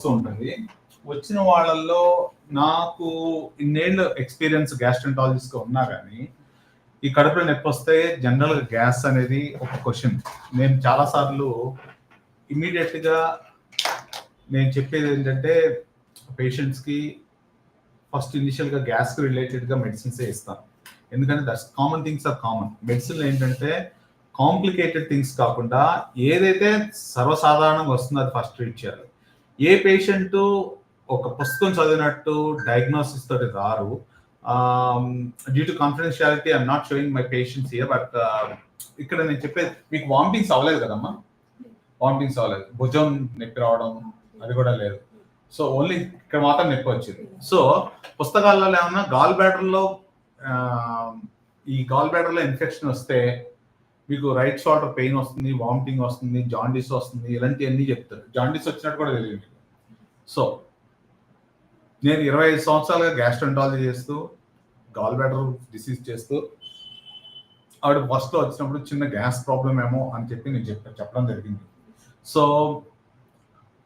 వస్తూ ఉంటుంది వచ్చిన వాళ్ళల్లో నాకు ఇన్నేళ్ళు ఎక్స్పీరియన్స్ గ్యాస్ట్రంటాలజిస్ట్ ఉన్నా కానీ ఈ కడుపులో నొప్పి వస్తే జనరల్గా గ్యాస్ అనేది ఒక క్వశ్చన్ నేను చాలాసార్లు సార్లు నేను చెప్పేది ఏంటంటే పేషెంట్స్కి ఫస్ట్ ఇనిషియల్గా గ్యాస్కి రిలేటెడ్గా మెడిసిన్సే మెడిసిన్స్ ఇస్తాను ఎందుకంటే that's common things are common medicine ఏంటంటే కాంప్లికేటెడ్ థింగ్స్ కాకుండా ఏదైతే సర్వసాధారణంగా వస్తుందో అది ఫస్ట్ ట్రీట్ చేయాలి. ఏ పేషెంట్ ఒక పుస్తకం చదివినట్టు డయాగ్నోసిస్ తోటి రారు. Due to confidentiality I'm not showing my patients here but ఇక్కడ నేను చెప్పేది మీకు వామిటింగ్స్ అవ్వలేదు కదమ్మా? వామిటింగ్స్ అవ్వలేదు. భుజం నొప్పి రావడం అది కూడా లేదు. సో ఓన్లీ ఇక్కడ మాత్రం నొప్పి వచ్చింది. సో పుస్తకాలలో ఏమన్నా గాల్ బ్యాటర్లో ఈ గాల్ బ్యాటర్లో ఇన్ఫెక్షన్ వస్తే మీకు రైట్ షోల్డర్ పెయిన్ వస్తుంది వామిటింగ్ వస్తుంది జాండీస్ వస్తుంది ఇలాంటివన్నీ చెప్తారు. జాండీస్ వచ్చినట్టు కూడా తెలియదు సో నేను ఇరవై ఐదు సంవత్సరాలుగా గ్యాస్ట్రంటాలజీ చేస్తూ గాల్ బ్యాటర్ డిసీజ్ చేస్తూ ఆవిడ ఫస్ట్లో వచ్చినప్పుడు చిన్న గ్యాస్ ప్రాబ్లం ఏమో అని చెప్పి నేను చెప్ప చెప్పడం జరిగింది. సో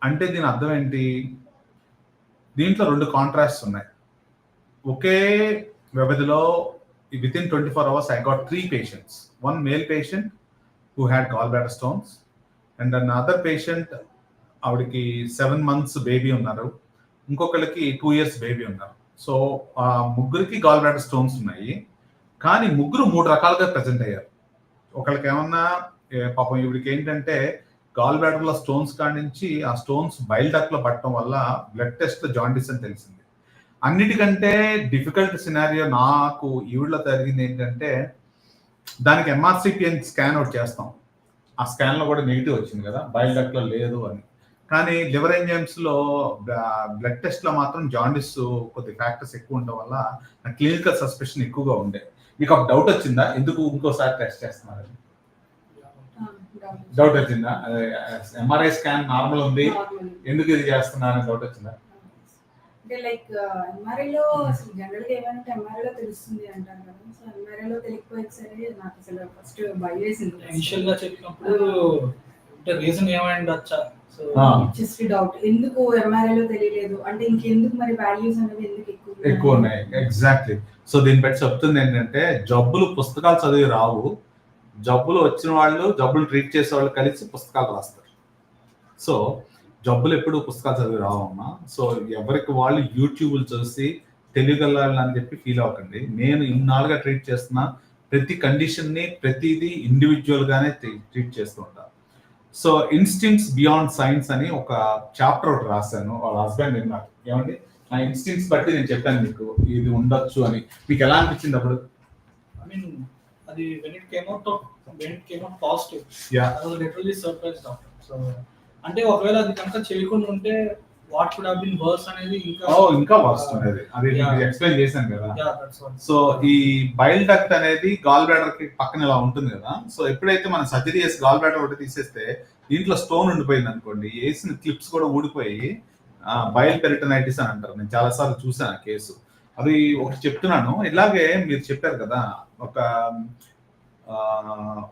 అంటే దీని అర్థం ఏంటి? దీంట్లో రెండు కాంట్రాక్ట్స్ ఉన్నాయి. ఒకే వ్యవధిలో within twenty four hours I got three patients one male patient who had gallbladder stones stones and another patient ఆవిడకి సెవెన్ మంత్స్ బేబీ ఉన్నారు. ఇంకొకరికి టూ ఇయర్స్ బేబీ ఉన్నారు. సో ఆ ముగ్గురికి గాల్ బ్లాడర్ స్టోన్స్ ఉన్నాయి. కానీ ముగ్గురు మూడు రకాలుగా ప్రజెంట్ అయ్యారు. ఒకరికి ఏమన్నా పాపం ఇవిడికి ఏంటంటే గాల్ బ్లాడర్ స్టోన్స్ కాడి నుంచి ఆ స్టోన్స్ బయల్ పట్టడం వల్ల బ్లడ్ టెస్ట్ జాండీస్ అని తెలిసింది. అన్నిటికంటే డిఫికల్ట్ సినారియో నాకు ఈవిడలో జరిగింది ఏంటంటే దానికి ఎంఆర్సిపిఎన్ స్కాన్ ఒకటి చేస్తాం. ఆ స్కాన్లో కూడా నెగిటివ్ వచ్చింది కదా బయల్ డక్లో లేదు అని. కానీ లివర్ ఎంజైమ్స్లో బ్లడ్ టెస్ట్లో మాత్రం జాండిస్ కొద్ది ఫ్యాక్టర్స్ ఎక్కువ ఉండడం వల్ల నా క్లినికల్ సస్పెషన్ ఎక్కువగా ఉండే. మీకు ఒక డౌట్ వచ్చిందా? ఎందుకు ఇంకోసారి టెస్ట్ చేస్తున్నారు? డౌట్ వచ్చిందా? ఎంఆర్ఐ స్కాన్ నార్మల్ ఉంది. ఎందుకు ఇది చేస్తున్నారని డౌట్ వచ్చిందా? అంటే లైక్ ఎంఆర్ఐ లో అసలు జనరల్గా ఏమంటే ఎంఆర్ఐ లో తెలుస్తుంది అంటారు కదా. సో ఎంఆర్ఐ లో తెలియకపోతే సరే నాకు అసలు ఫస్ట్ భయం వేసింది. ఇనిషియల్గా చెప్పినప్పుడు అంటే రీజన్ ఏమై ఉండొచ్చా? సో ఆ. జస్ట్ డౌట్ ఎందుకు ఎంఆర్ఐ లో తెలియలేదు? అంటే ఇంకెందుకు మరి వాల్యూస్ అనేవి ఎందుకు ఎక్కువ ఎక్కువ ఉన్నాయి. ఎగ్జాక్ట్లీ సో దీన్ని బట్టి చెప్తుంది ఏంటంటే జబ్బులు పుస్తకాలు చదివి రావు. జబ్బులు వచ్చిన వాళ్ళు జబ్బులు ట్రీట్ చేసే వాళ్ళు కలిసి పుస్తకాలు రాస్తారు. సో జబ్బులు ఎప్పుడు పుస్తకాలు చదివి రావమ్మా. సో ఎవరికి వాళ్ళు యూట్యూబ్లు చూసి తెలియగలని అని చెప్పి ఫీల్ అవ్వకండి. నేను ఇన్నాళ్ళుగా ట్రీట్ చేస్తున్న ప్రతి కండిషన్ని ప్రతిదీ ఇండివిజువల్ గానే ట్రీట్ చేస్తూ ఉంటాను సో ఇన్స్టింక్ట్స్ బియాండ్ సైన్స్ అని ఒక చాప్టర్ ఒకటి రాశాను. వాళ్ళ హస్బెండ్ విన్నారు. ఏమండి? నా ఇన్స్టింక్ట్స్ బట్టి నేను చెప్పాను మీకు ఇది ఉండొచ్చు అని. మీకు ఎలా అనిపించింది అప్పుడు? ఐ మీన్ అది when it came out when it came out positive yeah I was literally so అంటే ఒకవేళ అది కనుక చేయకుండా ఉంటే what could have been worse అనేది ఇంకా ఓ ఇంకా వర్స్ట్ అనేది అది Yeah. ఎక్స్ప్లెయిన్ చేశాను కదా. సో ఈ బైల్ డక్ట్ అనేది గాల్ బ్లాడర్కి పక్కన ఇలా ఉంటుంది కదా. సో ఎప్పుడైతే మనం సర్జరీ చేసి గాల్ బ్లాడర్ ఒకటి తీసేస్తే దీంట్లో స్టోన్ ఉండిపోయింది అనుకోండి. వేసిన క్లిప్స్ కూడా ఊడిపోయి బయల్ పెరిటనైటిస్ అని అంటారు. నేను చాలా సార్లు చూసాను కేసు. అది ఒకటి చెప్తున్నాను. ఇలాగే మీరు చెప్పారు కదా ఒక ఆ,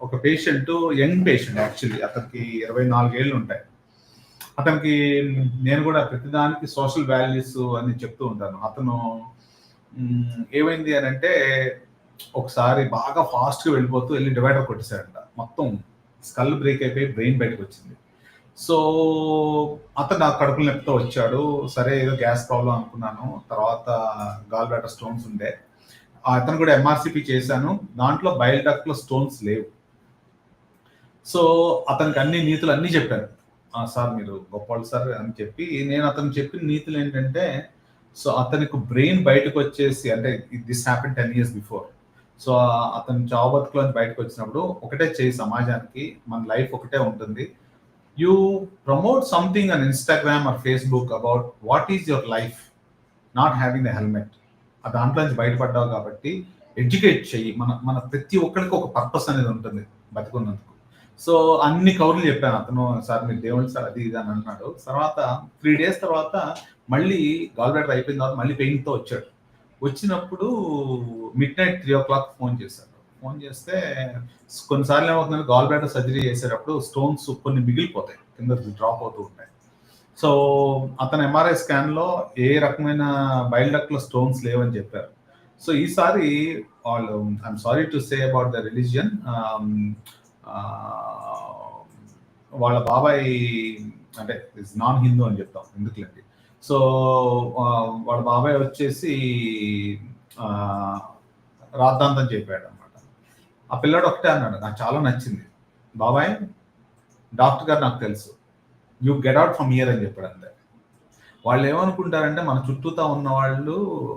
ఒక పేషెంట్ యంగ్ పేషెంట్ యాక్చువల్లీ అతనికి ఇరవై నాలుగేళ్ళు ఉంటాయి. అతనికి నేను కూడా ప్రతిదానికి సోషల్ వాల్యూస్ అని చెప్తూ ఉంటాను. అతను ఏమైంది అని అంటే ఒకసారి బాగా ఫాస్ట్గా వెళ్ళిపోతూ వెళ్ళి డివైడర్ కొట్టేశాడంట. మొత్తం స్కల్ బ్రేక్ అయిపోయి బ్రెయిన్ బయటకు వచ్చింది. సో అతను నా కడుపులు నొప్పితో వచ్చాడు. సరే ఏదో గ్యాస్ ప్రాబ్లం అనుకున్నాను. తర్వాత గాల్ బ్యాటర్ స్టోన్స్ ఉండే. అతను కూడా ఎంఆర్సిపి చేశాను. దాంట్లో బయల్ డక్ట్లో స్టోన్స్ లేవు. సో అతనికి అన్ని నీతులు అన్నీ చెప్పాను సార్ మీరు గొప్పవాళ్ళు సార్ అని చెప్పి నేను అతను చెప్పిన నీతులు ఏంటంటే సో అతనికి బ్రెయిన్ బయటకు వచ్చేసి అంటే this happen ten years before so అతను జాబ్ బతుకులో బయటకు వచ్చినప్పుడు ఒకటే చేయి సమాజానికి మన లైఫ్ ఒకటే ఉంటుంది. You promote something on Instagram or Facebook about what is your life not having the helmet ఆ దాంట్లో నుంచి బయటపడ్డావు కాబట్టి ఎడ్యుకేట్ చెయ్యి. మన మన ప్రతి ఒక్కరికి ఒక పర్పస్ అనేది ఉంటుంది బతుకున్నందుకు. సో అన్ని కౌర్లు చెప్పాను అతను సార్ మీరు దేవుడు సార్ అది ఇది అని అన్నాడు. తర్వాత త్రీ డేస్ తర్వాత మళ్ళీ గాల్ బ్లాడర్ అయిపోయిన తర్వాత మళ్ళీ పెయిన్తో వచ్చాడు. వచ్చినప్పుడు midnight three o'clock phone చేశాడు. ఫోన్ చేస్తే కొన్నిసార్లు ఏమవుతుందంటే గాల్ బ్లాడర్ సర్జరీ చేసేటప్పుడు స్టోన్స్ కొన్ని మిగిలిపోతాయి కింద డ్రాప్ అవుతూ ఉంటాయి. సో అతను ఎంఆర్ఐ స్కాన్లో ఏ రకమైన బైల్ స్టోన్స్ లేవని చెప్పారు. సో ఈసారి వాళ్ళు I'm sorry to say about the religion వాళ్ళ బాబాయ్ అంటే ఇస్ నాన్ హిందూ అని చెప్తాం ఎందుకులేండి? సో వాళ్ళ బాబాయ్ వచ్చేసి రాద్ధాంతం చెప్పాడు అనమాట ఆ పిల్లాడు ఒకటే అన్నాడు నాకు చాలా నచ్చింది. బాబాయ్ డాక్టర్ గారు నాకు తెలుసు. You get out from here అని చెప్పాడు అంతే. వాళ్ళు ఏమనుకుంటారంటే మన చుట్టూతో ఉన్న వాళ్ళు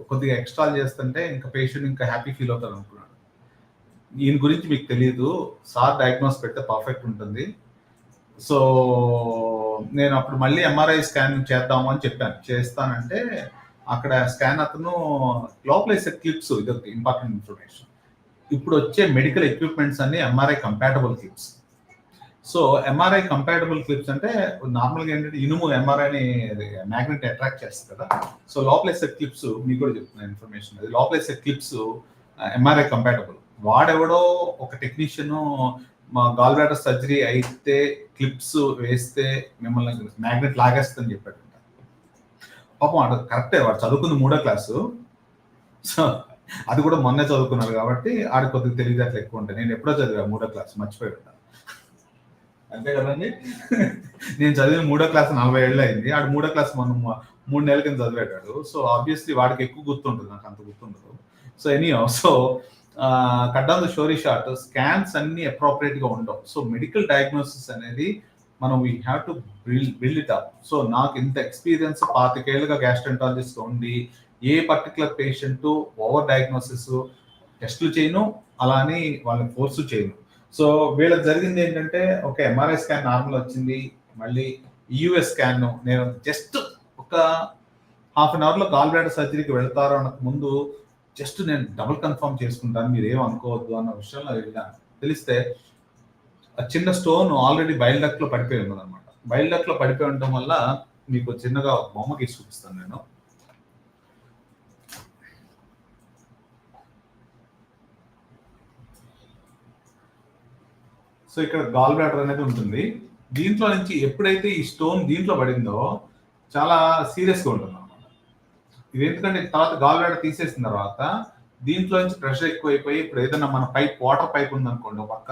కొద్దిగా ఎక్స్ట్రా చేస్తుంటే ఇంకా పేషెంట్ ఇంకా హ్యాపీ ఫీల్ అవుతారు అనుకున్నాడు. ఈయన గురించి మీకు తెలియదు సార్ డయాగ్నోస్ పెడితే పర్ఫెక్ట్ ఉంటుంది. సో నేను అప్పుడు మళ్ళీ ఎంఆర్ఐ స్కాన్ చేద్దాము అని చెప్పాను. చేస్తానంటే అక్కడ స్కాన్ అతను లోపల వేసే క్లిప్స్ ఇదొక ఇంపార్టెంట్ ఇన్ఫర్మేషన్ ఇప్పుడు వచ్చే మెడికల్ ఎక్విప్మెంట్స్ అన్ని MRI compatible clips so MRI compatible clips అంటే నార్మల్గా ఏంటంటే ఇనుము ఎంఆర్ఐని మ్యాగ్నెట్ అట్రాక్ట్ చేస్తుంది కదా. సో లోపల వేసే క్లిప్స్ మీకు కూడా చెప్తున్నా ఇన్ఫర్మేషన్ అది లోపల వేసే క్లిప్స్ ఎంఆర్ఐ కంపాటబుల్ వాడెవడో ఒక టెక్నీషియన్ మా గాల్ బ్లాడర్ సర్జరీ అయితే క్లిప్స్ వేస్తే మిమ్మల్ని మ్యాగ్నెట్ లాగేస్తుందని చెప్పాడు. పాపం వాడు కరెక్టే వాడు చదువుకుంది మూడో క్లాసు సో అది కూడా మొన్నే చదువుకున్నాడు కాబట్టి ఆడి కొద్దిగా తెలివితేటలు ఎక్కువ ఉంటాయి నేను ఎప్పుడో చదివా మూడో క్లాస్ మర్చిపోయి ఉంటా. అంతే కదండి? నేను చదివిన మూడో క్లాస్ నలభై ఏళ్ళు అయింది. ఆడు మూడో క్లాస్ మనం మూడు నెలల కింద చదివాడు. సో ఆబ్వియస్లీ వాడికి ఎక్కువ గుర్తుంటుంది నాకు అంత గుర్తుండదు. So any so cut on the sorry short scans అన్ని అప్రోప్రియేట్గా ఉండవు. సో మెడికల్ డయాగ్నోసిస్ అనేది మనం we have to build build it up so నాకు ఇంత ఎక్స్పీరియన్స్ పాతికేళ్ళుగా గ్యాస్ట్రంటాలజిస్ట్ ఉండి ఏ పర్టికులర్ పేషెంట్ ఓవర్ డయాగ్నోసిస్ టెస్టులు చేయను అలా అని వాళ్ళని ఫోర్స్ చేయను. సో వీళ్ళకి జరిగింది ఏంటంటే ఒక ఎంఆర్ఐ స్కాన్ నార్మల్ వచ్చింది మళ్ళీ యూఎస్ స్కాన్ నేను జస్ట్ ఒక హాఫ్ అన్ అవర్లో గాల్ బ్లాడర్ సర్జరీకి వెళ్తారు అనకు ముందు జస్ట్ నేను డబుల్ కన్ఫర్మ్ చేసుకుంటాను మీరు ఏం అనుకోవద్దు అన్న విషయంలో వెళ్ళాను. తెలిస్తే ఆ చిన్న స్టోన్ ఆల్రెడీ బయల్ డక్లో పడిపోయి ఉన్నది అనమాట బయల్ డక్లో పడిపోయి ఉండటం వల్ల మీకు చిన్నగా బొమ్మ గీసి చూపిస్తాను నేను. సో ఇక్కడ గాల్ బ్లాడర్ అనేది ఉంటుంది. దీంట్లో నుంచి ఎప్పుడైతే ఈ స్టోన్ దీంట్లో పడిందో చాలా సీరియస్గా ఉంటుంది ఇది ఎందుకంటే తర్వాత గాల్ తీసేసిన తర్వాత దీంట్లో నుంచి ప్రెషర్ ఎక్కువైపోయి ఇప్పుడు ఏదైనా మన పైప్ వాటర్ పైప్ ఉందనుకోండి పక్క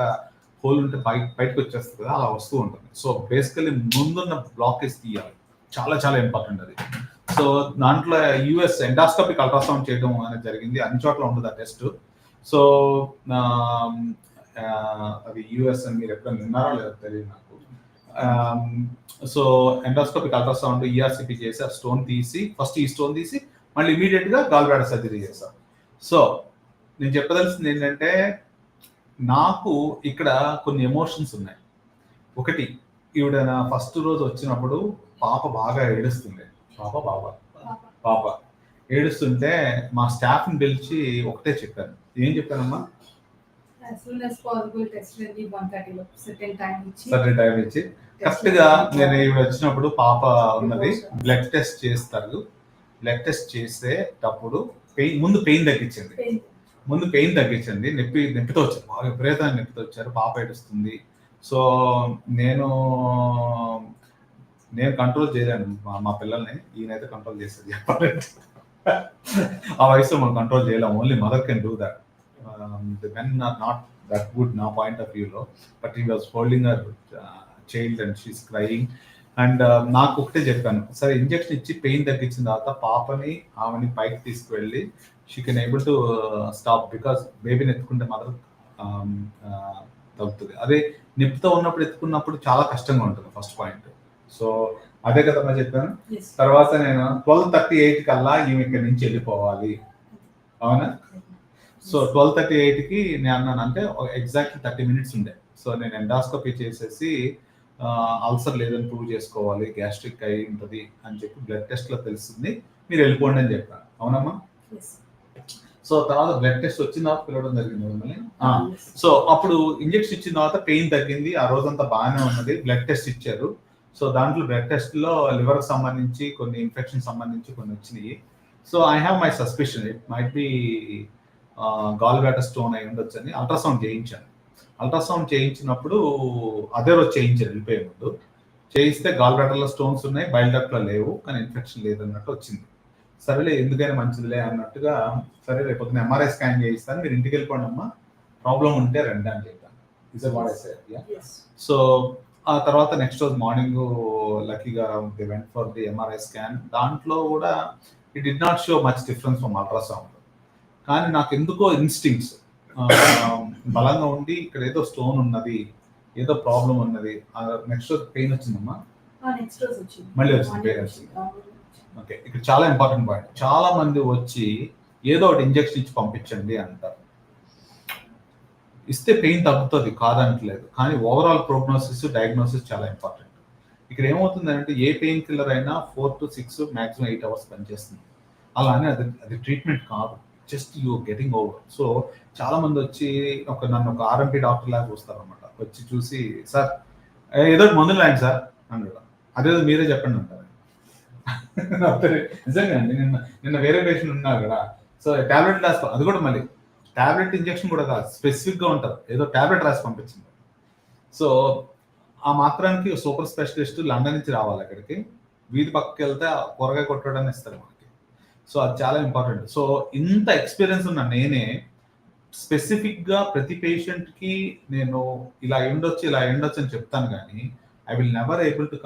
హోల్ ఉంటే బయట బయటకు వచ్చేస్తుంది కదా అలా వస్తూ ఉంటుంది. సో బేసికలీ ముందున్న బ్లాకేజ్ తీయాలి. చాలా చాలా ఇంపార్టెంట్ అది. సో దాంట్లో యుఎస్ ఎండాస్కోపిక్ అల్ట్రాసౌండ్ చేయడం అనేది జరిగింది. అన్ని చోట్ల ఉండదు ఆ టెస్ట్ సో అది యుఎస్ అని మీరు ఎప్పుడైనా విన్నారో లేదో తెలియదు నాకు. సో ఎండాస్కోపిక్ అల్ట్రాసౌండ్ ఈఆర్సిపి చేసి ఆ స్టోన్ తీసి ఫస్ట్ ఈ స్టోన్ తీసి మళ్ళీ ఇమీడియట్గా గాల్ బ్లాడర్ సర్జరీ చేశారు సో నేను చెప్పదలసింది ఏంటంటే నాకు ఇక్కడ కొన్ని ఎమోషన్స్ ఉన్నాయి. ఒకటి ఈవిడ నా ఫస్ట్ రోజు వచ్చినప్పుడు పాప బాగా ఏడుస్తుంది పాప బాబా పాప. ఏడుస్తుంటే మా స్టాఫ్ని పిలిచి ఒకటే చెప్పాను. ఏం చెప్పానమ్మా? సరే టైం ఇచ్చి. కరెక్ట్గా నేను ఈవిడ వచ్చినప్పుడు పాప ఉన్నది. బ్లడ్ టెస్ట్ చేస్తారు. బ్లడ్ టెస్ట్ చేసేటప్పుడు పెయిన్ ముందు పెయిన్ తగ్గించింది. ముందు పెయిన్ తగ్గించండి నొప్పి నొప్పితో వచ్చారు. బాగా విపరీతమైన నొప్పితో వచ్చారు. పాప ఏడుస్తుంది. సో నేను నేను కంట్రోల్ చేయలేను. మా పిల్లల్ని. ఈయనైతే కంట్రోల్ చెప్పాలంటే ఆ వయసులో మనం కంట్రోల్ చేయలేము. Only mother can do that the men are not that good నా పాయింట్ ఆఫ్ వ్యూలో but he was holding her child and she's crying and నాకు ఒకటే చెప్పాను. సరే ఇంజెక్షన్ ఇచ్చి పెయిన్ తగ్గించిన తర్వాత పాపని ఆమెని పైకి తీసుకువెళ్ళి she can able to stop because బేబీని ఎత్తుకుంటే మాత్రం తగ్గుతుంది. అదే నిప్పుతో ఉన్నప్పుడు ఎత్తుకున్నప్పుడు చాలా కష్టంగా ఉంటుంది ఫస్ట్ పాయింట్. సో అదే కదమ్మా చెప్పాను. తర్వాత నేను ట్వెల్వ్ థర్టీ ఎయిట్ కల్లా ఈమె ఇక్కడి నుంచి వెళ్ళిపోవాలి. అవునా? సో ట్వెల్వ్ థర్టీ ఎయిట్కి నేను అన్నాను అంటే ఎగ్జాక్ట్ థర్టీ మినిట్స్ ఉండే. సో నేను ఎండాస్కోపీ చేసేసి అల్సర్ లేదని ప్రూవ్ చేసుకోవాలి గ్యాస్ట్రిక్ అయి ఉంటుంది అని చెప్పి బ్లడ్ టెస్ట్లో తెలుస్తుంది. మీరు వెళ్ళిపోండి అని చెప్పాను అవునమ్మా. సో తర్వాత బ్లడ్ టెస్ట్ వచ్చిన తర్వాత పిలవడం జరిగింది మిమ్మల్ని. సో అప్పుడు ఇంజెక్షన్ ఇచ్చిన తర్వాత పెయిన్ తగ్గింది. ఆ రోజంతా బాగానే ఉన్నది. బ్లడ్ టెస్ట్ ఇచ్చారు. సో దాంట్లో బ్లడ్ టెస్ట్లో లివర్ సంబంధించి కొన్ని ఇన్ఫెక్షన్ సంబంధించి కొన్ని వచ్చినాయి. So I have my suspicion it might be gallbladder stone అయి ఉండొచ్చు అని అల్ట్రాసౌండ్ చేయించాను. అల్ట్రాసౌండ్ చేయించినప్పుడు అదే రోజు చేయించాను వెళ్ళిపోయే ముందు. చేయిస్తే గాల్ బ్లాడర్లో స్టోన్స్ ఉన్నాయి బయల్ డక్ట్లో లేవు కానీ ఇన్ఫెక్షన్ లేదన్నట్టు వచ్చింది. సరేలే ఎందుకైనా మంచిదిలే అన్నట్టుగా సరే రేపు పొద్దున ఎంఆర్ఐ స్కాన్ చేయిస్తాను మీరు ఇంటికి వెళ్ళిపోండి అమ్మా ప్రాబ్లం ఉంటే రండి అని చెప్పాను. ఇస్ సో ఆ తర్వాత నెక్స్ట్ రోజు మార్నింగ్ లక్కీగా they went for the MRI scan దాంట్లో కూడా it did not show much difference from ultrasound కానీ నాకు ఎందుకో ఇన్స్టింగ్స్ బలంగా ఉండి ఇక్కడ ఏదో స్టోన్ ఉన్నది ఏదో ప్రాబ్లం ఉన్నది నెక్స్ట్ రోజు పెయిన్ వచ్చిందమ్మా? మళ్ళీ వచ్చింది, వేరే వచ్చింది. ఓకే ఇక్కడ చాలా ఇంపార్టెంట్ పాయింట్ చాలా మంది వచ్చి ఏదో ఒకటి ఇంజెక్షన్ ఇచ్చి పంపించండి అంటారు. ఇస్తే పెయిన్ తగ్గుతుంది కాదంటలేదు కానీ ఓవరాల్ ప్రోగ్నోసిస్ డయాగ్నోసిస్ చాలా ఇంపార్టెంట్ ఇక్కడ ఏమవుతుందంటే ఏ పెయిన్ కిల్లర్ అయినా four to six maximum eight hours పనిచేస్తుంది. అలానే అది అది ట్రీట్మెంట్ కాదు. Just you getting over so చాలా మంది వచ్చి ఒక నన్ను ఒక ఆర్ఎంపీ డాక్టర్ లాగా చూస్తారు అనమాట వచ్చి చూసి సార్ ఏదో మందులు రాయండి సార్ అన్నాడు. అదేదో మీరే చెప్పండి అంటారు. నిజంగా అండి నిన్న నిన్న వేరే పేషెంట్ ఉన్నారు కదా. సో టాబ్లెట్ రాసుకో అది కూడా మళ్ళీ టాబ్లెట్ ఇంజెక్షన్ కూడా కాదు స్పెసిఫిక్గా ఉంటారు ఏదో టాబ్లెట్ రాసి పంపించింది. సో ఆ మాత్రానికి సూపర్ స్పెషలిస్ట్ లండన్ నుంచి రావాలి అక్కడికి. వీధి పక్కకి వెళ్తే ఆ కూరగాయ కొట్టడానికి ఇస్తారు సో అది చాలా ఇంపార్టెంట్ సో ఇంత ఎక్స్పీరియన్స్ ఉన్న నేనే స్పెసిఫిక్గా ప్రతి పేషెంట్కి నేను ఇలా ఉండొచ్చు ఇలా ఉండొచ్చు అని చెప్తాను కానీ I will never able to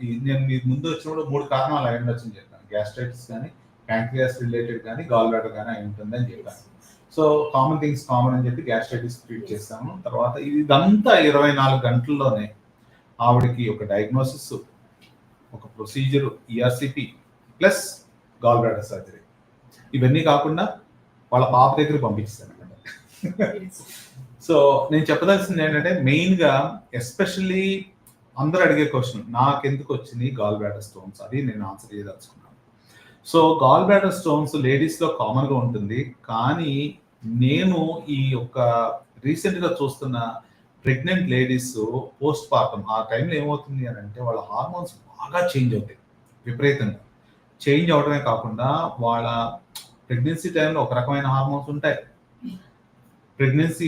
నేను మీ ముందు వచ్చినప్పుడు మూడు కారణాలు అయి ఉండొచ్చు అని చెప్పాను. గ్యాస్ట్రైటిస్ కానీ ప్యాంక్రియాస్ రిలేటెడ్ కానీ గాల్ బ్లాడర్ కానీ అయి ఉంటుందని చెప్పాను. సో కామన్ థింగ్స్ కామన్ అని చెప్పి గ్యాస్ట్రైటిస్ ట్రీట్ చేస్తాము తర్వాత ఇదంతా ఇరవై నాలుగు గంటల్లోనే ఆవిడకి ఒక డయాగ్నోసిస్ ఒక procedure procedure ERCP plus gall surgery ఇవన్నీ కాకుండా వాళ్ళ పాప దగ్గరికి పంపించాను Yes. సో నేను చెప్పదలసింది ఏంటంటే మెయిన్గా ఎస్పెషల్లీ అందరూ అడిగే క్వశ్చన్ నాకెందుకు వచ్చింది గాల్ బ్లాడర్ స్టోన్స్ అది నేను ఆన్సర్ చేయదలుచుకున్నాను. సో గాల్ బ్లాడర్ స్టోన్స్ లేడీస్లో కామన్గా ఉంటుంది. కానీ నేను ఈ యొక్క రీసెంట్గా చూస్తున్న ప్రెగ్నెంట్ లేడీస్ పోస్ట్ పార్టం ఆ టైంలో ఏమవుతుంది అని అంటే వాళ్ళ హార్మోన్స్ బాగా చేంజ్ అవుతాయి. విపరీతంగా. చేంజ్ అవడమే కాకుండా వాళ్ళ ప్రెగ్నెన్సీ టైంలో ఒక రకమైన హార్మోన్స్ ఉంటాయి. ప్రెగ్నెన్సీ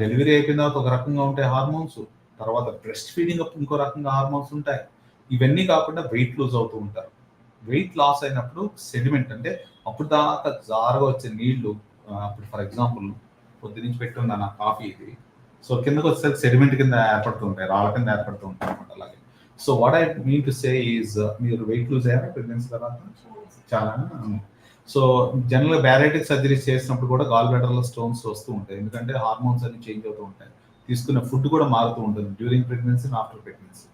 డెలివరీ అయిపోయిన తర్వాత ఒక రకంగా ఉంటాయి హార్మోన్స్. తర్వాత బ్రెస్ట్ ఫీడింగ్ అప్పుడు ఇంకో రకంగా హార్మోన్స్ ఉంటాయి. ఇవన్నీ కాకుండా వెయిట్ లూజ్ అవుతూ ఉంటారు. వెయిట్ లాస్ అయినప్పుడు సెడిమెంట్ అంటే అప్పుడు దాకా జారుగా వచ్చే నీళ్ళు ఇప్పుడు ఫర్ ఎగ్జాంపుల్ పొద్దు నుంచి పెట్టున్న నా కాఫీ ఇది. సో కిందకు వచ్చేసరికి సెడిమెంట్ కింద ఏర్పడుతూ ఉంటాయి రాళ్ళ కింద ఏర్పడుతూ ఉంటాయి అనమాట అలాగే. So what I mean to say is మీరు వెయిట్ లూజ్ అయ్యారా? ప్రెగ్నెన్సీ తర్వాత? చాలా సో జనరల్ బ్యారేటిక్ సర్జరీస్ చేసినప్పుడు కూడా గాల్ బ్లాడర్లో స్టోన్స్ వస్తూ ఉంటాయి. ఎందుకంటే హార్మోన్స్ అన్ని చేంజ్ అవుతూ ఉంటాయి. తీసుకునే ఫుడ్ కూడా మారుతూ ఉంటుంది. During pregnancy after pregnancy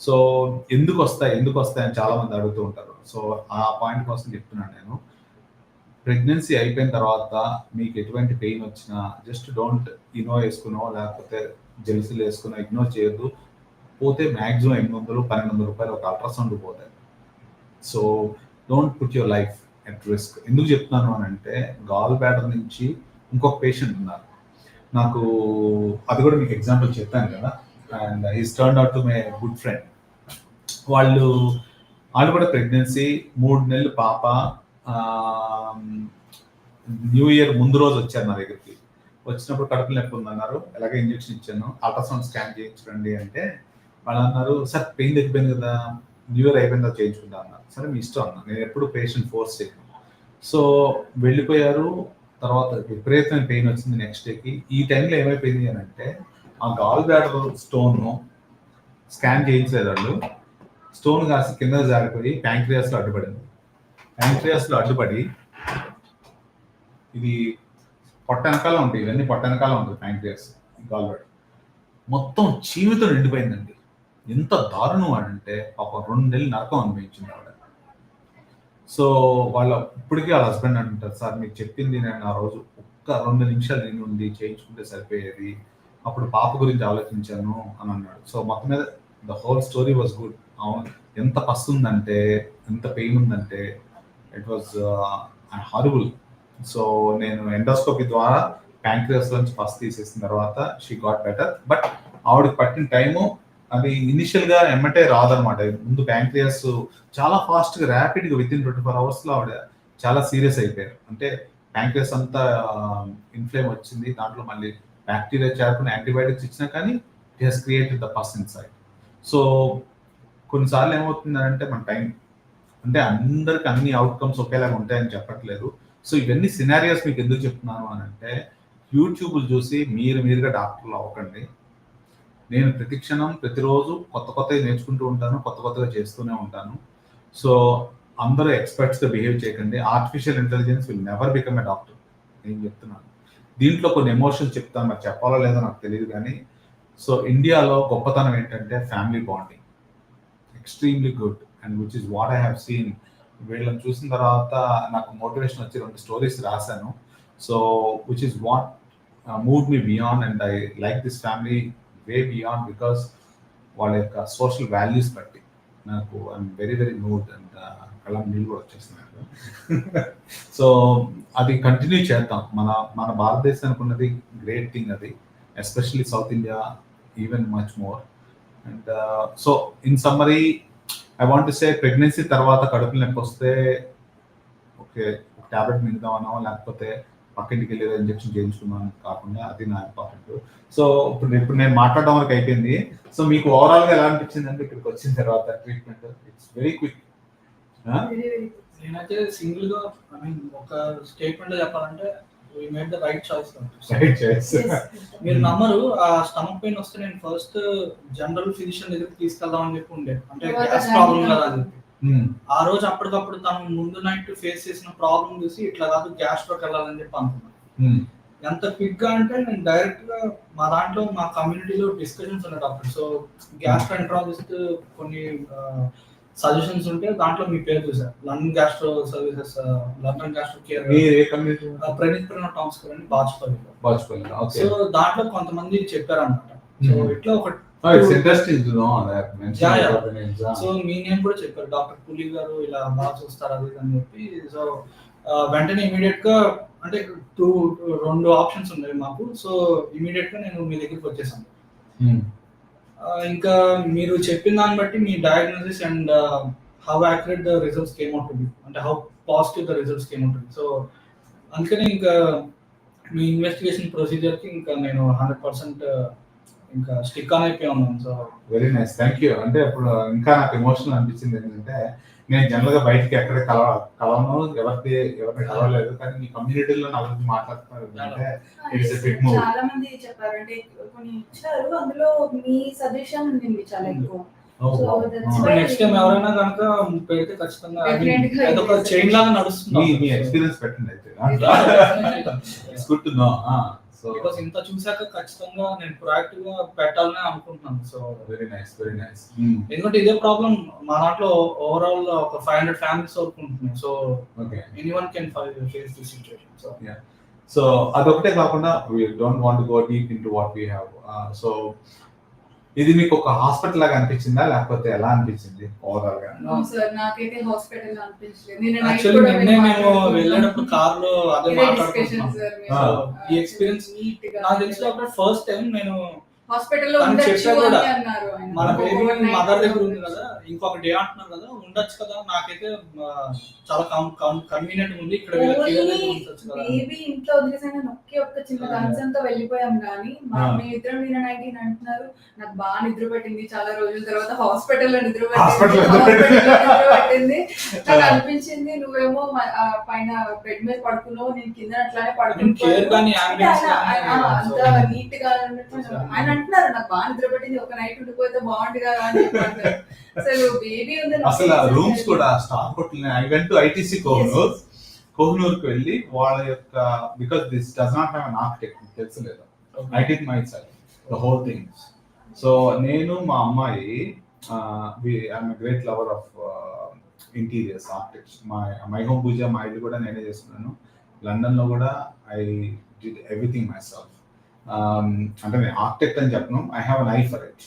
so ఎందుకు వస్తాయి? ఎందుకు వస్తాయి? అని చాలా మంది అడుగుతూ ఉంటారు. సో ఆ పాయింట్ కోసం చెప్తున్నాను నేను. ప్రెగ్నెన్సీ అయిపోయిన తర్వాత మీకు ఎటువంటి పెయిన్ వచ్చినా జస్ట్ డోంట్ ఇనో వేసుకునో లేకపోతే జెల్సీలు వేసుకునో ఇగ్నోర్ చేయొద్దు. పోతే మ్యాక్సిమం ఎనిమిది వందలు పన్నెండు వందల రూపాయలు ఒక అల్ట్రాసౌండ్ పోతాయి so don't put your life at risk ఎందుకు చెప్తున్నాను అని అంటే గాల్ బ్యాటర్ నుంచి ఇంకొక పేషెంట్ ఉన్నారు. నాకు అది కూడా మీకు ఎగ్జాంపుల్ చెప్పాను కదా. And is turn out to my good friend వాళ్ళు వాళ్ళు కూడా ప్రెగ్నెన్సీ మూడు నెలలు పాప న్యూ ఇయర్ ముందు రోజు వచ్చారు నా దగ్గరికి. వచ్చినప్పుడు కడుపు నొప్పి ఉందన్నారు. ఎలాగ ఇంజెక్షన్ ఇచ్చాను. అల్ట్రాసౌండ్ స్కాన్ చేయించండి అంటే వాళ్ళు అన్నారు సార్ పెయిన్ తగ్గిపోయింది కదా న్యూ ఇయర్ అయిపోయిందా చేయించుకుంటా అన్నారు. సరే మీ ఇష్టం అన్నా నేను ఎప్పుడు పేషెంట్ ఫోర్స్ చేయను. సో వెళ్ళిపోయారు. తర్వాత విపరీతమైన పెయిన్ వచ్చింది నెక్స్ట్ డేకి. ఈ టైంలో ఏమైపోయింది అని అంటే ఆ గాల్ బ్లాడర్ స్టోన్ స్కాన్ చేయించలేదు వాళ్ళు. స్టోన్ కాసి కింద జారిపోయి ప్యాంక్రియాస్లో అడ్డుపడింది. ప్యాంక్రియాస్లో అడ్డుపడి ఇది పొట్ట వెనకాల ఉంటాయి ఇవన్నీ పొట్ట వెనకాల ఉంటుంది ప్యాంక్రియాస్ గాల్ బ్లాడర్ మొత్తం చీమితో నిండిపోయిందండి. ఎంత దారుణం అంటే పాప రెండు నెలలు నరకం అనిపించింది ఆవిడ. సో వాళ్ళ ఇప్పటికీ వాళ్ళ హస్బెండ్ అంటారు సార్ మీకు చెప్పింది నేను ఆ రోజు ఒక్క రెండు నిమిషాలు నేను ఉండి చేయించుకుంటే సరిపోయేది. అప్పుడు పాప గురించి ఆలోచించాను అని అన్నాడు. సో మొత్తం మీద the whole story was good అవును ఎంత పస్ ఉందంటే ఎంత పెయిన్ ఉందంటే ఇట్ వాజ్ హారబుల్ సో నేను ఎండోస్కోపీ ద్వారా ప్యాంక్రియస్ నుంచి పస్ తీసేసిన తర్వాత షీ గాట్ బెటర్ బట్ ఆవిడకి పట్టిన టైము అది ఇనిషియల్గా ఎమ్మటే రాదనమాట ముందు ప్యాంక్రియాస్ చాలా ఫాస్ట్గా ర్యాపిడ్గా విత్ ఇన్ ట్వంటీ ఫోర్ అవర్స్లో ఆవిడ చాలా సీరియస్ అయిపోయారు. అంటే ప్యాంక్రియాస్ అంతా um, ఇన్ఫ్లేమ్ వచ్చింది. దాంట్లో మళ్ళీ బ్యాక్టీరియా చేరుకుని యాంటీబయాటిక్స్ ఇచ్చినా కానీ it has created the person side so కొన్నిసార్లు ఏమవుతుందంటే మన టైం అంటే అందరికి అన్ని అవుట్కమ్స్ ఒకేలాగా ఉంటాయని చెప్పట్లేదు. సో ఇవన్నీ సినారియోస్ మీకు ఎందుకు చెప్తున్నాను అని అంటే యూట్యూబ్లు చూసి మీరు మీరుగా డాక్టర్లు అవ్వకండి. నేను ప్రతి క్షణం ప్రతిరోజు కొత్త కొత్తగా నేర్చుకుంటూ ఉంటాను కొత్త కొత్తగా చేస్తూనే ఉంటాను. సో అందరూ ఎక్స్పర్ట్స్గా బిహేవ్ చేయకండి. Artificial intelligence will never become a doctor నేను చెప్తున్నాను. దీంట్లో కొన్ని ఎమోషన్స్ చెప్తాను మరి చెప్పాలో లేదో నాకు తెలియదు కానీ సో ఇండియాలో గొప్పతనం ఏంటంటే family bonding extremely good and which is what I have seen వీళ్ళని చూసిన తర్వాత నాకు మోటివేషన్ వచ్చి రెండు స్టోరీస్ రాశాను. So which is what move me beyond and I like this family way beyond because వాళ్ళ యొక్క సోషల్ వాల్యూస్ బట్టి. నాకు I'm very very note and కళ్ళ నీళ్ళు కూడా వచ్చేస్తున్నాయి. సో అది కంటిన్యూ చేద్దాం. మన మన భారతదేశానికి ఉన్నది గ్రేట్ థింగ్ అది. Especially South India even much more and so in summary I want say pregnancy తర్వాత కడుపు నొప్పి వస్తే ఓకే టాబ్లెట్ ట్యాబ్లెట్ మింగుదామనో లేకపోతే పక్కింటికి వెళ్ళి ఇంజెక్షన్ చేయించుకుందాం కాకుండా అది నా ఇంపార్టెంట్. సో ఇప్పుడు ఇప్పుడు నేను మాట్లాడడం వరకు అయిపోయింది. సో మీకు ఓవరాల్గా ఎలా అనిపించింది అంటే ఇక్కడికి వచ్చిన తర్వాత treatment it's very quick very very నేనైతే సింగిల్గా ఐ మీన్ ఒక స్టేట్మెంట్లో చెప్పాలంటే we made the right choice మీరు నమ్మరు ఆ స్టమక్ పెయిన్ వస్తే నేను ఫస్ట్ జనరల్ ఫిజిషియన్ దగ్గరికి తీసుకెళ్దామని చెప్పి ఉండే. అంటే ప్రాబ్లం కదా అని చెప్పి Hmm. ఆ రోజు అప్పటికప్పుడు తను ముందు నైట్ ఫేస్ చేసిన ప్రాబ్లం చూసి ఇట్లా కాదు గ్యాస్ స్ట్రోక్ వెళ్ళాలని చెప్పి అనుకున్నాను ఎంత క్విక్గా అంటే నేను డైరెక్ట్గా మా దాంట్లో మా కమ్యూనిటీలో డిస్కషన్స్ ఉన్నాయి సో గ్యాస్ట్రోఎంట్రాలజిస్ట్ కొన్ని సజెషన్స్ ఉంటే దాంట్లో మీ పేరు చూసారు London gastro services London gastro care Praneeth Pranav Tamskar అని ఓకే సో దాంట్లో కొంతమంది చెప్పారు అనమాట సో Mhm. ఇట్లా ఒక Yeah, yeah. సో మీ నేమ్ కూడా చెప్పారు. డాక్టర్ పులి గారు ఇలా బాగా చూస్తారు అది ఇది అని చెప్పి. సో వెంటనే ఇమీడియట్గా అంటే టూ రెండు ఆప్షన్స్ ఉన్నాయి మాకు. సో ఇమీడియట్గా నేను మీ దగ్గరికి వచ్చేసాను. ఆ, ఇంకా మీరు చెప్పిన దాన్ని బట్టి మీ diagnosis and how accurate the results came out be అంటే how positive the results came out be so అందుకని ఇంకా మీ ఇన్వెస్టిగేషన్ ప్రొసీజర్కి ఇంకా నేను హండ్రెడ్ పర్సెంట్ ఇంకా స్టిక్ ఆన్ అయిపోయి ఉన్నాను so very nice thank you అంటే ఇప్పుడు ఇంకా నాకు ఎమోషనల్ అనిపించింది ఏంటంటే నేను జనరల్గా బయటికి ఎక్కడ కలవ కలవను ఎవరికి ఎవరిని కలవలేదు కానీ మీ కమ్యూనిటీలో మాట్లాడుతున్నారు a big move. చాలా మంది చెప్పారు అంటే కొన్ని ఇచ్చారు అందులో మీ సజెషన్ ఉంది చాలా ఎక్కువ. Oh, wow. that's Ah. Next time ఎవరైనా కనుక పెడితే ఖచ్చితంగా చైన్ లాగా నడుస్తుంది? మీ ఎక్స్పీరియన్స్ పెట్టండి అయితే. It's good to know so because ఇంత చూసాక ఖచ్చితంగా నేను ప్రొయాక్టివ్గా పెట్టాలని అనుకుంటున్నాను. So very nice very nice ఎందుకంటే ఇదే ప్రాబ్లం మా దాంట్లో ఓవరాల్ ఒక ఫైవ్ హండ్రెడ్ ఫ్యామిలీస్ వరకు ఉంటున్నాయి. So okay any one can face the situation so so అదొకటే కాకుండా we don't want go deep into what we have so ఇది మీకు ఒక హాస్పిటల్ లాగా అనిపించిందా లేకపోతే ఎలా అనిపించింది ఓవరాల్గా సార్ నాకైతే హాస్పిటల్ యాక్చువల్లీ కూడా నిన్నే మేము. వెళ్ళేటప్పుడు కార్లో అదే మాట్లాడుకుంటున్నాం. ఈ Neat గా నాకు తెలిసి ఫస్ట్ టైం నేను హాస్పిటల్లో ఉండొచ్చు. అని అన్నారు ఆయన. మన బేబీ మదర్ దగ్గర ఉంది కదా ఇంకొక డే అంటున్నారు కదా ఉండొచ్చు కదా నాకైతే ఆ, చాలా కన్వీనియంట్ ఉంది ఇక్కడ వీళ్ళ care దగ్గర ఉంచొచ్చు కదా అని. బేబీ ఇంట్లో వదిలేసాక నొక్కి ఒక్క చిన్న ఆ. కన్సర్న్తో వెళ్ళిపోయాం కానీ మా ఆ. మీ ఇద్దరం నిన్న నైన్టీన్ అంటున్నారు నాకు బాగా నిద్ర పట్టింది చాలా రోజుల తర్వాత హాస్పిటల్లో నిద్ర Hospital పట్టింది లో నిద్ర పట్టింది. హాస్పిటల్లో నిద్ర పట్టింది నాకు ఆ. అనిపించింది నువ్వేమో మ- ఆ పైన బెడ్ మీద పడుకున్నావు నేను కింద అట్లానే I mean, care కానీ, కానీ, అంత నీట్గా ఉన్నట్టు ఆయన అంటున్నారు నాకు బాగా నిద్ర పట్టింది ఒక నైట్ ఉండిపోతే బాగుంది కదా అని చెప్పి అసలు బేబీ ఉంది అసలు రూమ్స్ కూడా స్టాక్ కొట్టిన I went to ITC Kohinoor కోహ్నూర్కి వెళ్ళి వాళ్ళ యొక్క because this does not have an architect తెలుసు లేదా I did myself the whole thing so నేను మా అమ్మాయి I'm great lover of interiors architects మా మై హోమ్ పూజ మా ఇల్లు కూడా నేనే చేస్తున్నాను లండన్లో కూడా I did everything myself అంటే నేను ఆర్కిటెక్ట్ అని చెప్పను. I have an eye for it.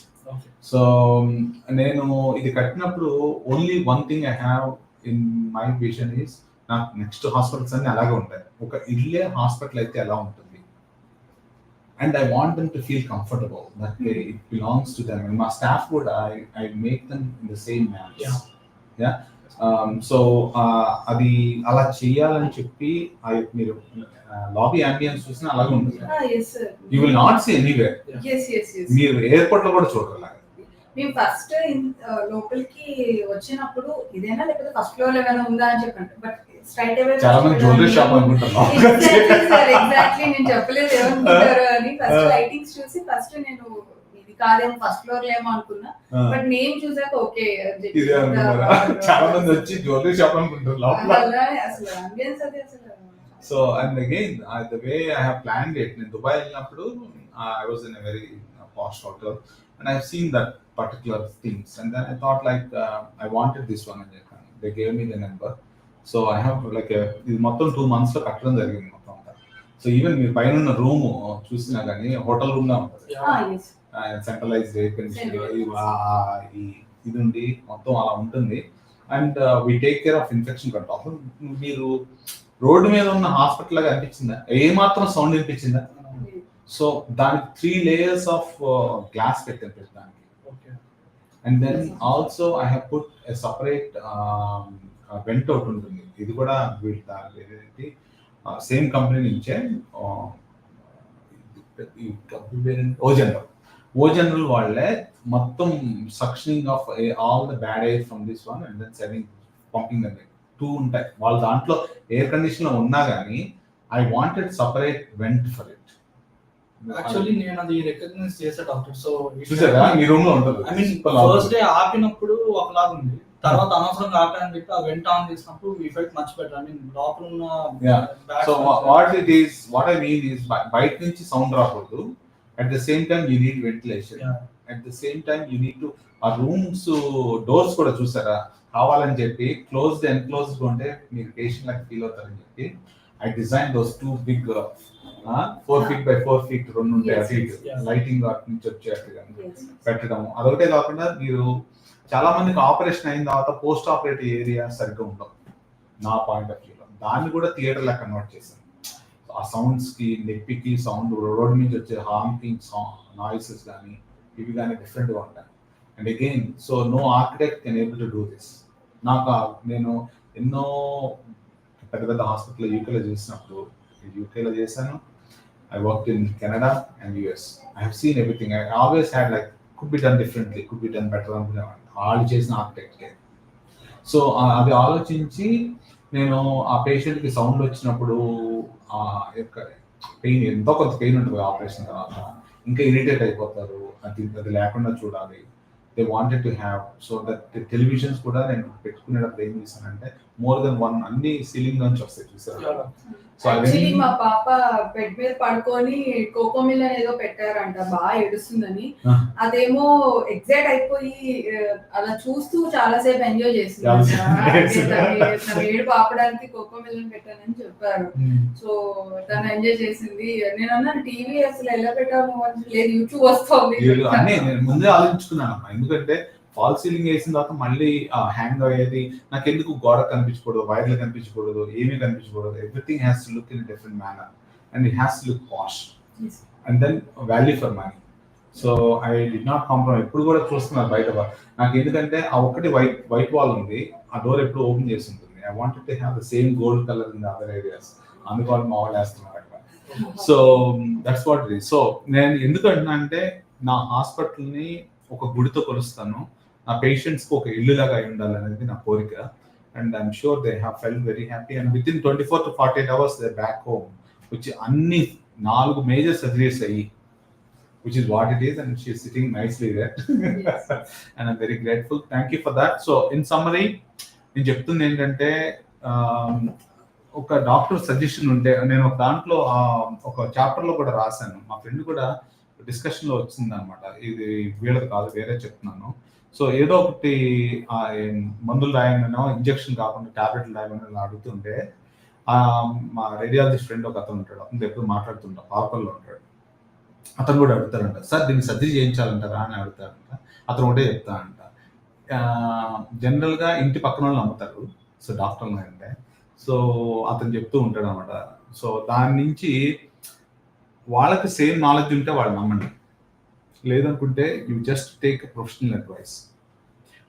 So నేను ఇది కట్టినప్పుడు only one thing I have in my vision is నాకు నెక్స్ట్ హాస్పిటల్స్ అన్ని అలాగే ఉంటాయి. ఒక ఇల్లే హాస్పిటల్ అయితే ఎలా ఉంటుంది? And I want them to feel comfortable that it belongs to them మా స్టాఫ్ కూడా I I make them in the same man Yeah. Yeah so అది అలా చేయాలని చెప్పి ఆ యొక్క మీరు లాబీ అంబియన్స్ చూసినా అలాగే ఉంటుంది. You will not see as మీరు ఎయిర్పోర్ట్లో కూడా చూడరు అలాగా మేము ఫస్ట్ లోపలికి వచ్చినప్పుడు ఇదేనా లేకపోతే ఫస్ట్ ఫ్లోర్ ఏమైనా ఉందా అని చెప్పండి బట్ స్ట్రైట్ అవే చాలా మంది జ్యువెలరీ షాప్ అనుకుంటున్నాం ఎగ్జాక్ట్లీ నేను చెప్పలేదు ఏమనుకుంటారు అని. ఫస్ట్ లైటింగ్స్ చూసి ఫస్ట్ నేను కాదేమో ఫస్ట్ ఫ్లోర్ ఏమో అనుకున్నా. బట్ నేమ్ చూసాక ఓకే చాలా మంది వచ్చి జ్యువెలరీ షాప్ అనుకుంటారు లోపల అసలు అంబియన్స్ అది అసలు. So and again the way I have plan it నేను దుబాయ్ వెళ్ళినప్పుడు I was in very posh hotel and I seen that particular things and then I thought like I wanted this one అని చెప్పాను they gave me the number so I have like ఇది మొత్తం two మంత్స్లో కట్టడం జరిగింది మొత్తం అంతా. So even మీరు పైన ఉన్న రూమ్ చూసినా కానీ హోటల్ రూమ్ లా ఉంటుంది. Ah. సెంట్రలైజ్డ్ ఎయిర్ కండిషన్ ఇది ఉంది మొత్తం అలా ఉంటుంది and we take care of infection control మీరు రోడ్డు మీద ఉన్న హాస్పిటల్ లాగా అనిపించిందా ఏ మాత్రం సౌండ్ వినిపించిందా సో దానికి త్రీ లేయర్స్ ఆఫ్ గ్లాస్ పెట్టాను ప్రతి దానికి okay and then also I have put separate vent out ఉంటుంది ఇది కూడా వీటి సేమ్ కంపెనీ నుంచే uh, ఓ జనరల్ వాళ్ళే మొత్తం suctioning of all the bad air from this one and then saving pumping అని టూ ఉంటాయి. వాళ్ళ దాంట్లో ఎయిర్ కండిషన్లో ఉన్నా కానీ I wanted separate vent for it actually నేను అది రికగ్నైజ్ చేసా డాక్టర్ సో చూసారా? మీ రూమ్లో ఉంటుంది. ఐ మీన్ ఫస్ట్ డే ఆపినప్పుడు ఒకలాగా ఉంది. తర్వాత అనవసరంగా ఆపానని చెప్పి ఆ వెంట ఆన్ చేసినప్పుడు I felt much better I mean లోపల ఉన్న so what it is what I mean is బయట నుంచి సౌండ్ రాకూడదు. At the same time you need ventilation. At the same time you need to ah rooms doors కూడా చూసారా? కావాలని చెప్పి closed enclosed ఉంటే మీరు పేషెంట్ లాగా ఫీల్ అవుతారని చెప్పి I design those two big four feet by four feet రెండు ఉంటాయి అటు ఇటు. లైటింగ్ అటు నుంచి వచ్చేట్టుగా. పెట్టడం అదొకటే కాకుండా మీరు చాలా మందికి ఆపరేషన్ అయిన తర్వాత పోస్ట్ ఆపరేటివ్ ఏరియా సరిగ్గా ఉండవు. నా పాయింట్ ఆఫ్ వ్యూలో దాన్ని కూడా థియేటర్ లా కన్వర్ట్ చేశాను. ఆ సౌండ్స్కి నెప్పికి నొప్పికి సౌండ్ రోడ్ నుంచి వచ్చే హార్మింగ్ నాయిసెస్ కానీ ఇవి కానీ డిఫరెంట్గా ఉంటాయి. And again so no architect can able to do this నాకు నేను ఎన్నో పెద్ద పెద్ద హాస్పిటల్ యూకేలో చేసినప్పుడు యూకేలో చేశాను. I work in Canada and US I have seen everything I always had like could be done differently could be done better అనుకునేవాడిని. వాళ్ళు చేసిన ఆర్కిటెక్ట్ సో అది ఆలోచించి నేను ఆ పేషెంట్కి సౌండ్ వచ్చినప్పుడు ఆ యొక్క పెయిన్ ఎంతో కొంత పెయిన్ ఉంటుంది ఆపరేషన్ తర్వాత. ఇంకా ఇరిటేట్ అయిపోతారు. అది అది లేకుండా చూడాలి. They wanted to have so that televisions కూడా నేను పెట్టుకునేటప్పుడు ఏం చేశానంటే మోర్ దెన్ వన్ అన్ని సీలింగ్ నుంచి వస్తాయి చూసారు? యాక్చువల్లీ మా పాప బెడ్ మీద పడుకొని కోకో మిలన్ ఏదో పెట్టారంట. బాగా ఏడుస్తుందని. అదేమో ఎగ్జైట్ అయిపోయి అలా చూస్తూ చాలా సేపు ఎంజాయ్ చేసింది చాలా సేపు. ఏడుపు ఆపడానికి కోకో మిలన్ పెట్టానని చెప్పారు. సో తను ఎంజాయ్ చేసింది. నేను అన్నాను టీవీ అసలు ఎలా పెట్టాము అని. లేదు యూట్యూబ్ వస్తుంది. ముందే ఆలోచించుకున్నాను ఎందుకంటే ఫాల్ సీలింగ్ వేసిన తర్వాత మళ్ళీ హ్యాంగ్ అయ్యేది. నాకు ఎందుకు గోడ కనిపించకూడదు వైర్లు కనిపించకూడదు ఏమీ కనిపించకూడదు. Everything has to look in different manner and it has to look Yes. And then value for money so I did not compromise ఎప్పుడు కూడా చూస్తున్నారు బయట నాకు ఎందుకంటే ఆ ఒక్కటి వైట్ వైట్ వాల్ ఉంది. ఆ డోర్ ఎప్పుడు ఓపెన్ చేసి ఉంటుంది. I wanted to have the same gold colour in other areas అందుకని మా వాళ్ళు వేస్తున్నారు అక్కడ. So that's what it so నేను ఎందుకు అంటున్నా అంటే నా హాస్పిటల్ని ఒక గుడితో కొలుస్తాను. నా పేషెంట్స్కి ఒక ఇల్లు లాగా అయి ఉండాలి అనేది నా కోరిక. And I'm sure they have felt very happy and with in twenty four to forty eight hours they back home వచ్చి అన్ని నాలుగు మేజర్ సర్జరీస్ అయ్యి which is what it is and she sitting nicely that. And I'm very grateful thank you for that so in summary నేను చెప్తుంది ఏంటంటే um, ఒక doctor suggestion ఉంటే నేను ఒక దాంట్లో ఆ, ఒక చాప్టర్లో కూడా రాశాను. మా ఫ్రెండ్ కూడా డిస్కషన్లో వచ్చింది అనమాట ఇది వీళ్ళది కాదు వేరే చెప్తున్నాను. సో ఏదో ఒకటి మందులు రాయమనో ఇంజెక్షన్ కాకుండా టాబ్లెట్లు రాయమని అడుగుతుంటే మా రేడియాలజిస్ట్ ఫ్రెండ్ ఒక అతను ఉంటాడు. అతను ఎప్పుడు మాట్లాడుతుంటా పాపల్లో ఉంటాడు. అతను కూడా అడుగుతారంట సార్ దీన్ని సర్జరీ చేయించాలంటారా? అని అడుగుతారంట అతను ఒకటే చెప్తానంట అంట జనరల్గా ఇంటి పక్కన వాళ్ళు నమ్ముతారు. సో డాక్టర్లు అంటే. సో అతను చెప్తూ ఉంటాడు అనమాట సో దాని నుంచి వాళ్ళకి సేమ్ నాలెడ్జ్ ఉంటే వాళ్ళు నమ్మండి లేదనుకుంటే you just take professional advice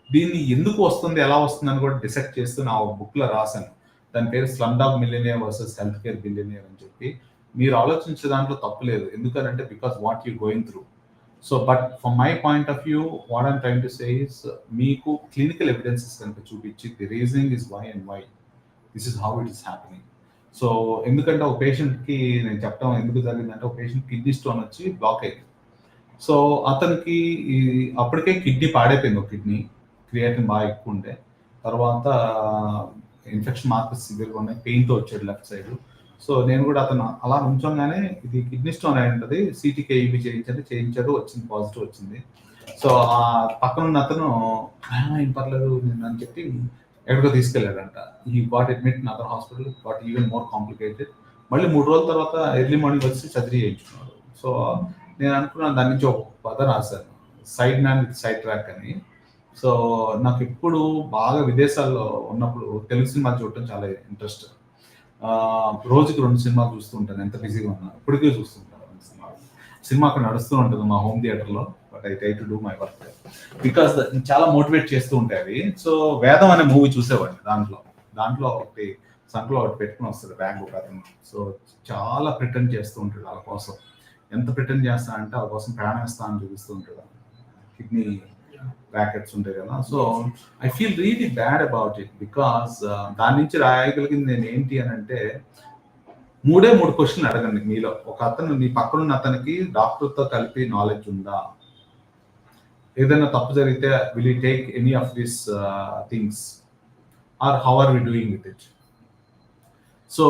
దీన్ని ఎందుకు వస్తుంది ఎలా వస్తుంది అని కూడా డిసైడ్ చేస్తూ నా బుక్లో రాశాను. దాని పేరు slumdog millionaire versus healthcare billionaire అని చెప్పి. మీరు ఆలోచించే దాంట్లో తప్పు లేదు. ఎందుకంటే because what you going through so but from my point of view what I'm trying to says మీకు క్లినికల్ ఎవిడెన్సెస్ కనుక చూపించి the reasoning is why and why this is how it is happening so ఎందుకంటే ఒక పేషెంట్కి నేను చెప్పడం ఎందుకు జరిగిందంటే ఒక పేషెంట్ కిడ్నీ స్టోన్ వచ్చి బ్లాక్ అయింది సో అతనికి అప్పటికే కిడ్నీ పాడైపోయింది ఒక కిడ్నీ. క్రియేటిన్ బాగా ఎక్కువ ఉండే తర్వాత ఇన్ఫెక్షన్ మార్కెట్ సివియర్గా ఉన్నాయి. పెయిన్తో వచ్చాడు లెఫ్ట్ సైడ్. సో నేను కూడా అతను అలా ఉంచంగానే ఇది కిడ్నీ స్టోన్ అయి ఉంటుంది. సిటీకి ఈబీ చేయించండి. చేయించాడు. వచ్చింది. పాజిటివ్ వచ్చింది. సో ఆ పక్కన ఉన్న అతను ఏం పర్లేదు నేను అని చెప్పి ఎక్కడికో తీసుకెళ్ళాడంట. ఈ what admit in other hospital what even more complicated మళ్ళీ మూడు రోజుల తర్వాత ఎర్లీ మార్నింగ్ వచ్చి సర్జరీ చేయించుకున్నాడు. సో నేను అనుకున్నాను దాని నుంచి ఒక పద రాశాను side man with side track అని. సో నాకు ఎప్పుడు బాగా విదేశాల్లో ఉన్నప్పుడు తెలుగు సినిమా చూడటం చాలా ఇంట్రెస్ట్. రోజుకి రెండు సినిమాలు చూస్తుంటాను ఎంత బిజీగా ఉన్నా ఇప్పటికే చూస్తుంటాను రెండు సినిమాలు. సినిమా అక్కడ నడుస్తూ ఉంటుంది మా హోమ్ థియేటర్లో. But I try to do my work. Because చాలా మోటివేట్ చేస్తూ ఉంటాయి అవి. సో వేదం అనే మూవీ చూసేవాడిని దాంట్లో. దాంట్లో ఒకటి సంట్లో ఒకటి పెట్టుకుని వస్తుంది. బ్యాంక్ ఒక అతను. సో చాలా ప్రిటర్న్ చేస్తూ ఉంటాడు వాళ్ళ కోసం. ఎంత ప్రిటర్న్ చేస్తా అంటే వాళ్ళ కోసం ప్రాణం ఇస్తా అని చూపిస్తూ ఉంటాడు. కిడ్నీ బ్రాకెట్స్ ఉంటాయి కదా. So I feel really bad about it because దాని నుంచి రాయగలిగింది నేను ఏంటి అని అంటే మూడే మూడు క్వశ్చన్లు అడగండి మీలో. ఒక అతను మీ పక్కనున్న అతనికి డాక్టర్తో కలిపి నాలెడ్జ్ ఉందా? ఏదైనా తప్పు జరిగితే will you take any of this things or how are we doing with it so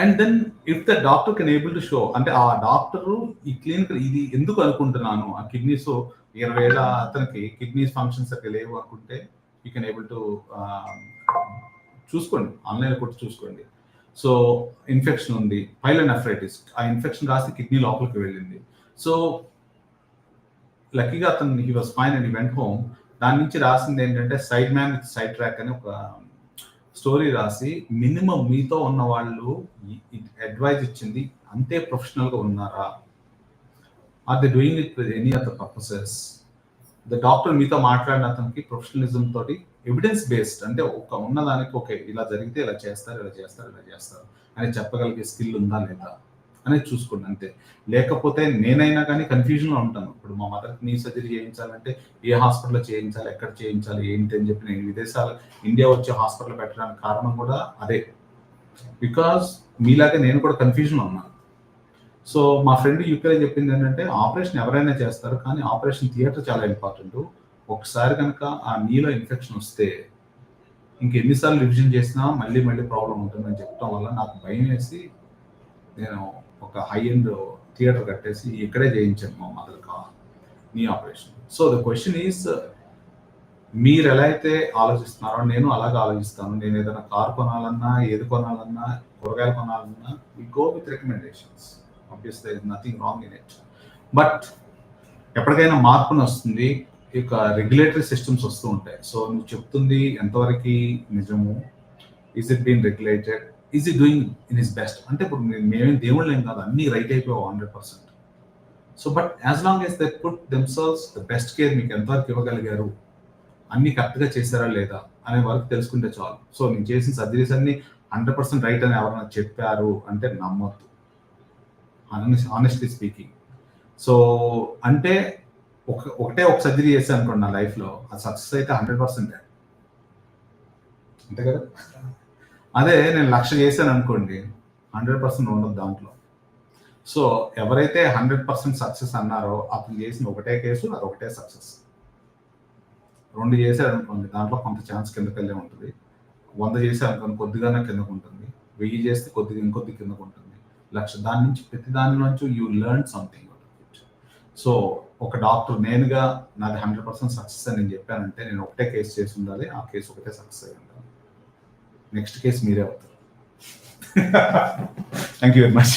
and then if the doctor can able to show అంటే ఆ డాక్టర్ ఈ క్లినిక్ ఇది ఎందుకు అనుకుంటున్నాను? ఆ కిడ్నీస్ ఇరవై ఏళ్ళ అతనికి కిడ్నీస్ ఫంక్షన్స్ అక్కడ లేవు అనుకుంటే యూ కెన్ ఏబుల్ టు చూసుకోండి. ఆన్లైన్ కొట్టి చూసుకోండి. సో ఇన్ఫెక్షన్ ఉంది. పైలోనెఫ్రైటిస్ ఆ ఇన్ఫెక్షన్ రాసి కిడ్నీ లోపలికి వెళ్ళింది. సో లక్కీగా అతను he was fine and went home దాని నుంచి రాసింది ఏంటంటే side man with side track అని ఒక స్టోరీ రాసి మినిమం మీతో ఉన్న వాళ్ళు అడ్వైజ్ ఇచ్చింది అంతే ప్రొఫెషనల్గా ఉన్నారా? Are they doing it with any other purposes the doctor మీతో మాట్లాడిన అతనికి ప్రొఫెషనలిజం తోటి ఎవిడెన్స్ బేస్డ్ అంటే ఒక ఉన్నదానికి ఓకే ఇలా జరిగితే ఇలా చేస్తారు ఇలా చేస్తారు ఇలా చేస్తారు అని చెప్పగలిగే స్కిల్ ఉందా లేదా? అనేది చూసుకోండి అంతే. లేకపోతే నేనైనా కానీ కన్ఫ్యూజన్లో ఉంటాను. ఇప్పుడు మా మదర్కి నీ సర్జరీ చేయించాలంటే ఏ హాస్పిటల్లో చేయించాలి ఎక్కడ చేయించాలి ఏంటి అని చెప్పి నేను విదేశాలు ఇండియా వచ్చే హాస్పిటల్ పెట్టడానికి కారణం కూడా అదే. బికాస్ మీలాగే నేను కూడా కన్ఫ్యూజన్లో ఉన్నాను. సో మా ఫ్రెండ్ యూకేలో చెప్పింది ఏంటంటే ఆపరేషన్ ఎవరైనా చేస్తారు కానీ ఆపరేషన్ థియేటర్ చాలా ఇంపార్టెంట్. ఒకసారి కనుక ఆ నీలో ఇన్ఫెక్షన్ వస్తే ఇంకెన్నిసార్లు రివిజన్ చేసినా మళ్ళీ మళ్ళీ ప్రాబ్లం ఉంటుందని చెప్పడం వల్ల నాకు భయం వేసి నేను ఒక హై ఎండ్ థియేటర్ కట్టేసి ఇక్కడే చేయించాను మా మదర్ కా నీ operation so the question is మీరు ఎలా అయితే ఆలోచిస్తున్నారో నేను అలాగే ఆలోచిస్తాను. నేను ఏదైనా కార్ కొనాలన్నా ఏది కొనాలన్నా కూరగాయలు కొనాలన్నా we go with recommendations obviously nothing wrong in it but ఎప్పటికైనా మార్పుని వస్తుంది. ఇక రెగ్యులేటరీ సిస్టమ్స్ వస్తూ ఉంటాయి. సో నువ్వు చెప్తుంది ఎంతవరకు నిజము? Is it been regulated is he doing in his best అంటే ఇప్పుడు మేమేం దేవుళ్ళు ఏం కాదు అన్ని రైట్ అయిపోయావు hundred percent. So but as long as that put themselves the best care మీకు ఎంతవరకు ఇవ్వగలిగారు అన్ని కరెక్ట్గా చేశారా లేదా అనే వరకు తెలుసుకుంటే చాలు. సో నేను చేసిన సర్జరీస్ అన్ని హండ్రెడ్ పర్సెంట్ రైట్ అని ఎవరైనా చెప్పారు అంటే నమ్మద్దు. ఆనెస్ట్లీ స్పీకింగ్ సో అంటే ఒక ఒకటే ఒక సర్జరీ చేశాను అనుకోండి నా లైఫ్లో అది సక్సెస్ అయితే హండ్రెడ్ పర్సెంట్. అంతే కదా? అదే నేను లక్ష చేశాను అనుకోండి హండ్రెడ్ పర్సెంట్ ఉండదు దాంట్లో. సో ఎవరైతే హండ్రెడ్ పర్సెంట్ సక్సెస్ అన్నారో అతను చేసిన ఒకటే కేసు అది ఒకటే సక్సెస్ రెండు చేశారు అనుకోండి దాంట్లో కొంత ఛాన్స్ కిందకి వెళ్ళే ఉంటుంది. వంద చేశారు అనుకోండి కొద్దిగానే కిందకు ఉంటుంది. వెయ్యి చేస్తే కొద్దిగా ఇంకొద్ది కిందకు ఉంటుంది. లక్ష దాని నుంచి ప్రతి దాని నుంచి యూ లెర్న్ సంథింగ్ సో ఒక డాక్టర్ నేనుగా నాది హండ్రెడ్ పర్సెంట్ సక్సెస్ అని నేను చెప్పానంటే నేను ఒకటే కేసు చేసి ఉండాలి ఆ కేసు ఒకటే సక్సెస్ అయి ఉండాలి. నెక్స్ట్ కేసు మీరే అవుతారు. Thank you very much